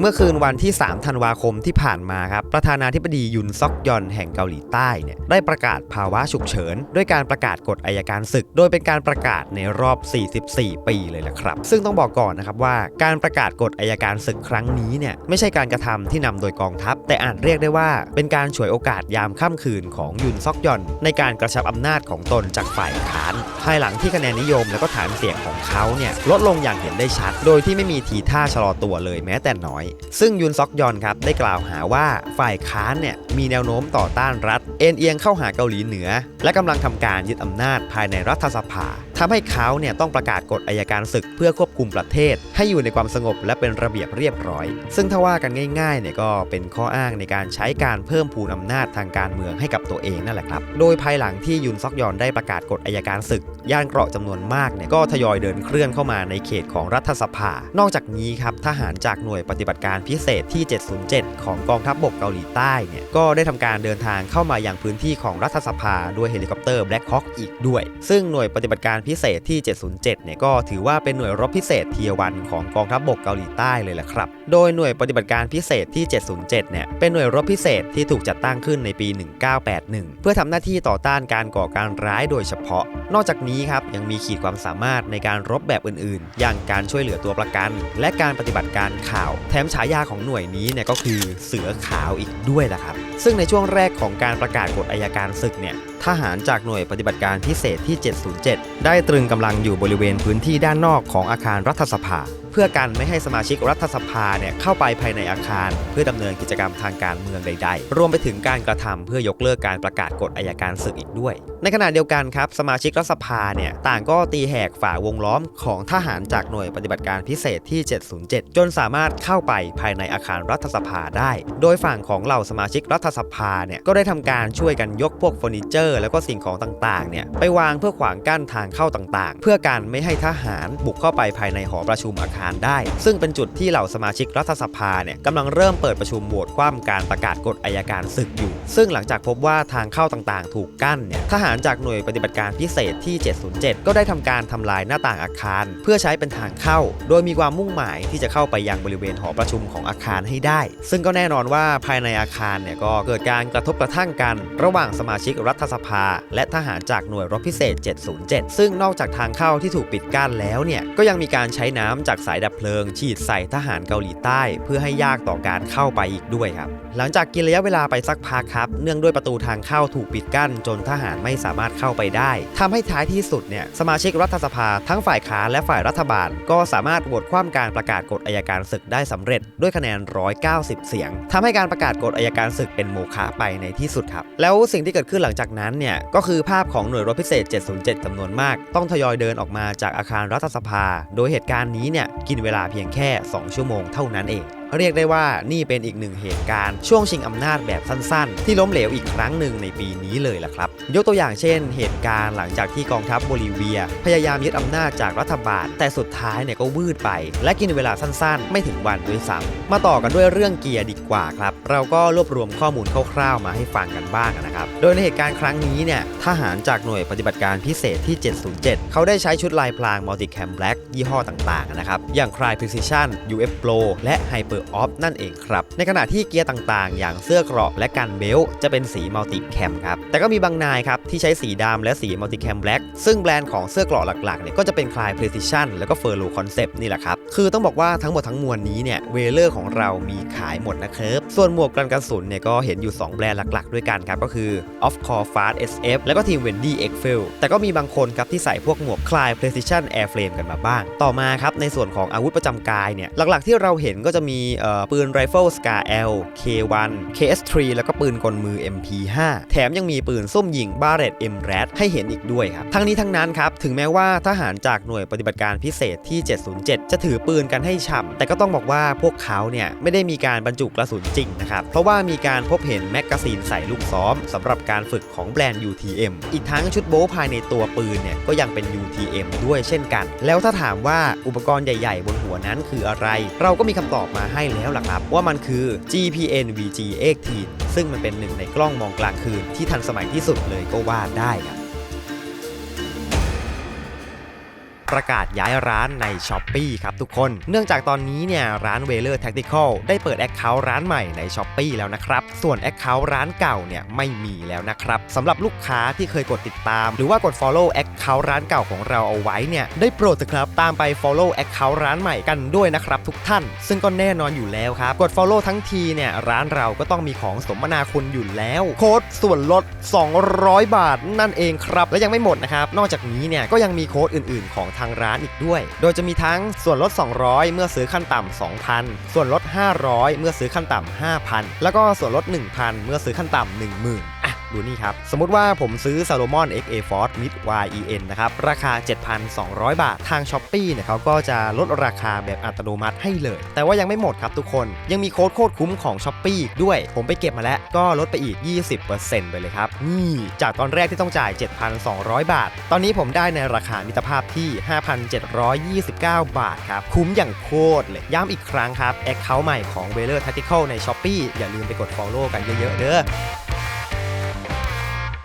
เมื่อคืนวันที่ 3 ธันวาคมที่ผ่านมาครับ ประธานาธิบดียุนซอกยอนแห่งเกาหลีใต้เนี่ยได้ประกาศภาวะฉุกเฉิน ด้วยการประกาศกฎอายการศึก โดยเป็นการประกาศในรอบ 44 ปีเลยละครับ ซึ่งต้องบอกก่อนนะครับว่าการประกาศกฎอายการศึกครั้งนี้เนี่ยไม่ใช่การกระทำที่นำโดยกองทัพ แต่อาจเรียกได้ว่า เป็นการฉวยโอกาสยามค่ำคืนของยุนซอกยอน ในการกระชับอำนาจของตนจากฝ่ายค้าน ภายหลังที่คะแนนนิยมและก็ฐานเสียงของเขาเนี่ยลดลงอย่างเห็นได้ชัด โดยที่ไม่มีทีท่าชะลอตัวเลยแม้แต่น้อย ซึ่งยุนซอกยอนครับได้กล่าวหาว่าฝ่ายค้านเนี่ยมีแนวโน้มต่อต้านรัฐ เอ็นเอียงเข้าหาเกาหลีเหนือ และกำลังทำการยึดอำนาจภายในรัฐสภา ทำให้เขาเนี่ยต้องประกาศกฎอายการศึกเพื่อควบคุมประเทศ ให้อยู่ในความสงบและเป็นระเบียบเรียบร้อย ซึ่งถ้าว่ากันง่ายๆเนี่ยก็เป็นข้ออ้างในการใช้การเพิ่มพูนอำนาจทางการเมืองให้กับตัวเองนั่นแหละครับ โดยภายหลังที่ยุนซอกยอนได้ประกาศกฎอายการศึก ย่านเกราะจำนวนมากเนี่ยก็ทยอยเดินเคลื่อนเข้ามาในเขตของรัฐสภา นอกจากนี้ครับทหารจากหน่วยปฏิบัติการพิเศษที่ 707 ของกองทัพบกเกาหลีใต้เนี่ยก็ได้ทำการเดินทางเข้ามาอยังพื้นที่ของรัฐสภาด้วยเฮลิคอปเตอร์ Black Hawk อีกด้วย ซึ่งหน่วยปฏิบัติการพิิเศษที่ 707 เนี่ยก็ถือว่าเป็นหน่วยรบพิเศษเทียวันของกองทัพบกเกาหลีใต้เลยแหละครับ โดยหน่วยปฏิบัติการพิเศษที่ 707 เนี่ยเป็นหน่วยรบพิเศษที่ถูกจัดตั้งขึ้นในปี 1981 เพื่อทำหน้าที่ต่อต้านการก่อการร้ายโดยเฉพาะ นอกจากนี้ครับยังมีขีดความสามารถในการรบแบบอื่นๆ อย่างการช่วยเหลือตัวประกัน และการปฏิบัติการข่าว แถมฉายาของหน่วยนี้เนี่ยก็คือเสือขาวอีกด้วยล่ะครับ ซึ่งในช่วงแรกของการประกาศกฎอายการศึกเนี่ย ทหารจากหน่วยปฏิบัติการพิเศษที่ 707 ได้ตรึงกำลังอยู่บริเวณพื้นที่ด้านนอกของอาคารรัฐสภา เพื่อกันไม่ให้สมาชิกรัฐสภาเนี่ยเข้าไปภายในอาคาร เพื่อดำเนินกิจกรรมทางการเมืองใด ๆ รวมไปถึงการกระทำเพื่อยกเลิกการประกาศกฎอายการศึกอีกด้วย ในขณะเดียวกันครับสมาชิกรัฐสภาเนี่ยต่างก็ตีแหกฝ่าวงล้อมของทหารจากหน่วยปฏิบัติการพิเศษที่ 707 จนสามารถเข้าไปภายในอาคารรัฐสภาได้ โดยฝั่งของเหล่าสมาชิกรัฐสภาเนี่ยก็ได้ทำการช่วยกันยกพวกเฟอร์นิเจอร์แล้วก็สิ่งของต่างๆเนี่ยไปวางเพื่อขวางกั้นทางเข้าต่างๆ เพื่อการไม่ให้ทหารบุกเข้าไปภายในหอประชุมอาคารได้ ซึ่งเป็นจุดที่เหล่าสมาชิกรัฐสภาเนี่ยกำลังเริ่มเปิดประชุมโหวตคว่ำการประกาศกฎอายการศึกอยู่ ซึ่งหลังจากพบว่าทางเข้าต่างๆ ถูกกั้นเนี่ยทหารจากหน่วยปฏิบัติการพิเศษที่ 707 ก็ได้ทำการทำลายหน้าต่างอาคาร เพื่อใช้เป็นทางเข้า โดยมีความมุ่งหมายที่จะเข้าไปยังบริเวณหอประชุมของอาคารให้ได้ ซึ่งก็แน่นอนว่าภายในอาคารเนี่ยก็เกิดการกระทบกระทั่งกัน ระหว่างสมาชิกรัฐสภา และทหารจากหน่วยรบพิเศษ 707 ซึ่งนอกจากทางเข้าที่ถูกปิดกั้นแล้วเนี่ยก็ยังมีการใช้น้ำจากสายดับเพลิง ฉีดใส่ทหารเกาหลีใต้ เพื่อให้ยากต่อการเข้าไปอีกด้วยครับ หลังจากกินระยะเวลาไปสักพักครับ เนื่องด้วยประตูทางเข้าถูกปิดกั้น จนทหารไม่สามารถเข้าไปได้ทำให้ท้ายที่สุดเนี่ยสมาชิกรัฐสภาทั้งฝ่ายค้านและฝ่ายรัฐบาล ก็สามารถโหวตคว่ำการประกาศกฎอายการศึกได้สำเร็จ ด้วยคะแนน 190 เสียงทำให้การประกาศกฎอายการศึกเป็นโมฆะไปในที่สุดครับ แล้วสิ่งที่เกิดขึ้นหลังจากนั้นเนี่ยก็คือภาพของหน่วยรบพิเศษ 707จำนวนมาก ต้องทยอยเดินออกมาจากอาคารรัฐสภา โดยเหตุการณ์นี้เนี่ยกินเวลาเพียงแค่ 2 ชั่วโมงเท่านั้นเอง เรียกได้ว่านี่เป็นอีกหนึ่งเหตุการณ์ช่วงชิงอำนาจแบบสั้นๆ ที่ล้มเหลวอีกครั้งหนึ่งในปีนี้เลยล่ะครับ ยกตัวอย่างเช่น เหตุการณ์หลังจากที่กองทัพโบลิเวีย พยายามยึดอำนาจจากรัฐบาล แต่สุดท้ายเนี่ยก็วืดไป และกินเวลาสั้นๆ ไม่ถึงวันด้วยซ้ำมาต่อกันด้วยเรื่องเกียร์ดีกว่าครับ เราก็รวบรวมข้อมูลคร่าวๆมาให้ฟังกันบ้างนะครับ โดยในเหตุการณ์ครั้งนี้เนี่ยทหารจากหน่วยปฏิบัติการพิเศษที่ 707 เขาได้ใช้ชุดลายพรางมัลติแคมแบล็กยี่ห้อต่างๆนะครับอย่าง Cry Precision UF Pro และ Hyper Off นั่นเองครับ ในขณะที่เกียร์ต่างๆ อย่างเสื้อเกราะและกันเบลต์จะเป็นสีมัลติแคมครับ แต่ก็มีบางนายครับที่ใช้สีดำและสีมัลติแคมแบล็กซึ่งแบรนด์ของเสื้อเกราะหลักๆเนี่ยก็จะเป็น Cry Precision แล้วก็ Furlough Concept นี่แหละครับ คือต้องบอกว่าทั้งหมดทั้งมวลนี้เนี่ยเวเลอร์ของเรามีขายหมดนะครับ ส่วนหมวกกันกระสุนเนี่ยก็เห็นอยู่ 2 แบรนด์หลักๆ ด้วยกันครับก็คือ Off Core Fast SF แล้วก็ทีม Wendy Excel แต่ก็มีบางคนครับที่ใส่พวกหมวก Cry Precision Airframe กันมาบ้าง ต่อมาครับในส่วนของอาวุธประจำกายเนี่ยหลักๆที่เราเห็นก็จะมีปืน Rifle Scar L K1 KS3 แล้วก็ปืนกลมือ MP5 แถมยังมีปืนส้มยิง Barrett MRAD ให้เห็นอีกด้วยครับ ทั้งนี้ทั้งนั้นครับ ถึงแม้ว่าทหารจากหน่วยปฏิบัติการพิเศษที่ 707 จะถือปืนกันให้ฉ่ำแต่ก็ต้องบอกว่าพวกเขาเนี่ย ไม่ได้มีการบรรจุกระสุนจริงนะครับ เพราะว่ามีการพบเห็นแมกกาซีนใส่ลูกซ้อมสำหรับการฝึกของแบรนด์ UTM อีกทั้งชุดโบ๊ภายในตัวปืนเนี่ยก็ยังเป็น UTM ด้วยเช่นกัน แล้วถ้าถามว่าอุปกรณ์ใหญ่ ๆ บนหัวนั้นคืออะไร เราก็มีคำตอบมาให้แล้วล่ะครับ ว่ามันคือ GPN VG 18ซึ่งมันเป็นหนึ่งในกล้องมองกลางคืนที่ทันสมัยที่สุดเลยก็ว่าได้ครับ ประกาศย้ายร้านใน s h อ p e e ครับทุกคน เนื่องจากตอนนี้เนี่ยร้าน w e l e r Tactical ได้เปิด Account ร้านใหม่ใน s h อ p e e แล้วนะครับ ส่วน Account ร้านเก่าเนี่ยไม่มีแล้วนะครับสำหรับลูกค้าที่เคยกดติดตาม หรือว่ากด follow Account ร้านเก่าของเราเอาไว้เนี่ยได้โปรดเถอะครับตามไป follow Account ร้านใหม่กันด้วยนะครับทุกท่าน ซึ่งก็แน่นอนอยู่แล้วครับกด follow ทั้งทีเนี่ยร้านเราก็ต้องมีของสมนาคุณอยู่แล้ว โค้ดส่วนลด 200 บาทนั่นเองครับและยังไม่หมดนะครับนอกจากนี้เนี่ยก็ยังมีโค้ดอื่น ๆของทางร้านอีกด้วย โดยจะมีทั้งส่วนลด 200 เมื่อซื้อขั้นต่ำ 2,000 ส่วนลด 500 เมื่อซื้อขั้นต่ำ 5,000 แล้วก็ส่วนลด 1,000 เมื่อซื้อขั้นต่ำ 10,000 ดูนี่ครับ สมมติว่าผมซื้อ Salomon XA Force Mid YEN นะครับ ราคา 7,200 บาท ทาง s h อ p e e เนี่ยเขาก็จะลดราคาแบบอัตโนมัติให้เลย แต่ว่ายังไม่หมดครับทุกคน ยังมีโค้ดโคตรคุ้มของ s h อ p e e ด้วย ผมไปเก็บมาแล้ว ก็ลดไปอีก 20%ไปเลยครับ นี่ จากตอนแรกที่ต้องจ่าย 7,200 บาท ตอนนี้ผมได้ในราคามิตรภาพที่ 5,729 บาทครับ คุ้มอย่างโคตรเลย ย้ำอีกครั้งครับ แอคเคาท์ใหม่ของ w e l e r Tactical ใน s h อ p e e อย่าลืมไปกด follow กันเยอะๆเด้อ